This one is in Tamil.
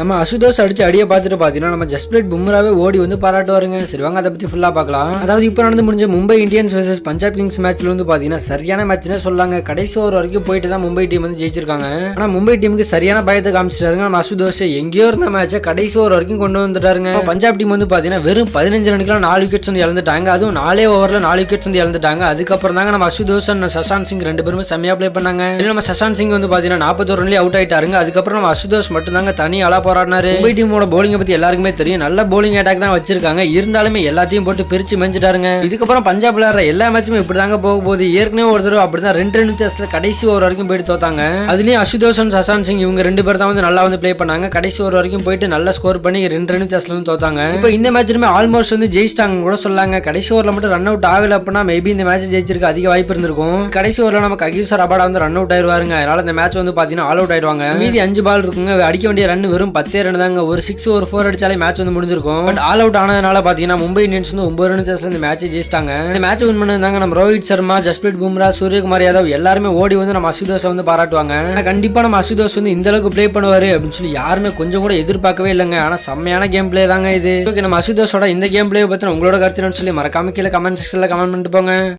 நம்ம அசுதோஷ் அடிச்சு அடியை பார்த்துட்டு பார்த்தீங்கன்னா நம்ம ஜஸ்பிரீத் பும்ராவே ஓடி வந்து பாராட்டுவாருங்க. சரி வாங்க அதை பற்றி ஃபுல்லாக பார்க்கலாம். அதாவது இப்போ நடந்து முடிஞ்ச Mumbai Indians versus Punjab Kings மேட்ச்ல வந்து பார்த்தீங்கன்னா சரியான மேட்ச்னே சொல்லாங்க. கடைசி ஓவர் வரைக்கும் போயிட்டு தான் மும்பை டீம் வந்து ஜெயிச்சிருக்காங்க. ஆனால் மும்பை டீமுக்கு சரியான பயத்தை காமிச்சிட்டாருங்க. நம்ம அசுதோஷ் எங்கேயோ இருந்த மேட்சை கடைசி ஓவர் வரைக்கும் கொண்டு வந்துட்டாருங்க. பஞ்சாப் டீம் வந்து பார்த்தீங்கன்னா வெறும் பதினஞ்சு ரனுக்குலாம் நாலு விக்கெட்ஸ் வந்து இழந்துட்டாங்க. அதுவும் நாலே ஓவரில் நாலு விக்கெட்ஸ் வந்து இழந்துட்டாங்க. அதுக்கப்புறம் தாங்க நம்ம அசுதோஷ் சசாந்த் சிங் ரெண்டு பேருமே செம்மையா ப்ளே பண்ணாங்க. நம்ம சசாந்த் சிங் வந்து பார்த்தீங்கன்னா நாற்பத்தோரு ரன்லேயே அவுட் ஆயிட்டாருங்க. அதுக்கப்புறம் நம்ம அசுதோஷ் மட்டும் தாங்க தனி ஆளா போராடினாரு. மும்பை டீமோட போலிங்கை பத்தி எல்லாருக்குமே தெரியும். நல்ல போலிங் அட்டாக் தான் வச்சிருக்காங்க. இருந்தாலுமே எல்லாத்தையும் போட்டு பிரிச்சு மெஞ்சிட்டாருங்க. இதுக்கப்புறம் பஞ்சாப் விளையாடுற எல்லா மேட்சுமே இப்படி தாங்க போக போகுது. ஏற்கனவே ஒரு தடவை அப்படிதான் ரெண்டு ரெண்டு டெஸ்ட்ல கடைசி ஓவர் வரைக்கும் போயிட்டு தோத்தாங்க. அதுலயும் அசுதோஷ் and சசாந்த் சிங் இவங்க ரெண்டு பேர் தான் வந்து நல்லா வந்து ப்ளே பண்ணாங்க. கடைசி ஓவர் வரைக்கும் போயிட்டு நல்லா ஸ்கோர் பண்ணி ரெண்டு ரெண்டு டெஸ்ட்ல வந்து தோத்தாங்க. இப்போ இந்த மேட்ச்லுமே ஆல்மோஸ்ட் வந்து ஜெயிச்சிட்டாங்க கூட சொல்லாங்க. கடைசி ஓவர்ல மட்டும் ரன் அவுட் ஆகல அப்படின்னா மேபி இந்த மேட்ச் ஜெயிச்சிருக்க அதிக வாய்ப்பு இருந்திருக்கும். கடைசி ஓவர்ல நம்ம ககிசர் அபாடா வந்து ரன் அவுட் ஆயிருவாருங்க. அதனால இந்த மேட்ச் வந்து பாத்தீங்கன்னா ஆல் அவுட் ஆயிடுவாங்க மீதி அஞ்சு பால் இருக்குங்க. அடிக்க வேண்டிய ரன் வெறும் பத்தே ரன் தாங்க. ஒரு சிக்ஸ் ஒரு ஃபோர் அடிச்சாலே மேட்ச் வந்து முடிஞ்சிருக்கும். பட் ஆல் அவுட் ஆனதுனால பாத்தீங்கன்னா மும்பை இந்தியன்ஸ் வந்து ஒன்பது ரன் சேஸ்ல இந்த மேட்ச் ஜெயிச்சிட்டாங்க. இந்த மேட்ச் வின் பண்ணதாங்க நம்ம ரோஹித் சர்மா ஜஸ்பிரீத் பும்ரா சூரியகுமார் யாதவ் எல்லாருமே ஓடி வந்து நம்ம அசுதோஷை வந்து பாராட்டுவாங்க. ஆனா கண்டிப்பா நம்ம அசுதோஷ் வந்து இந்த அளவுக்கு ப்ளே பண்ணுவாரு அப்படின்னு சொல்லி யாருமே கொஞ்சம் கூட எதிர்பார்க்கவே இல்லைங்க. ஆனா செம்மையான கேம் பிளே தாங்க இது. ஓகே நம்ம அசுதோஷோட இந்த கேம் பிளே பத்தின உங்களோட கருத்து சொல்லி மறக்காம கீழே கமெண்ட் செக்ஷன்ல கமெண்ட் பண்ணிட்டு போங்க.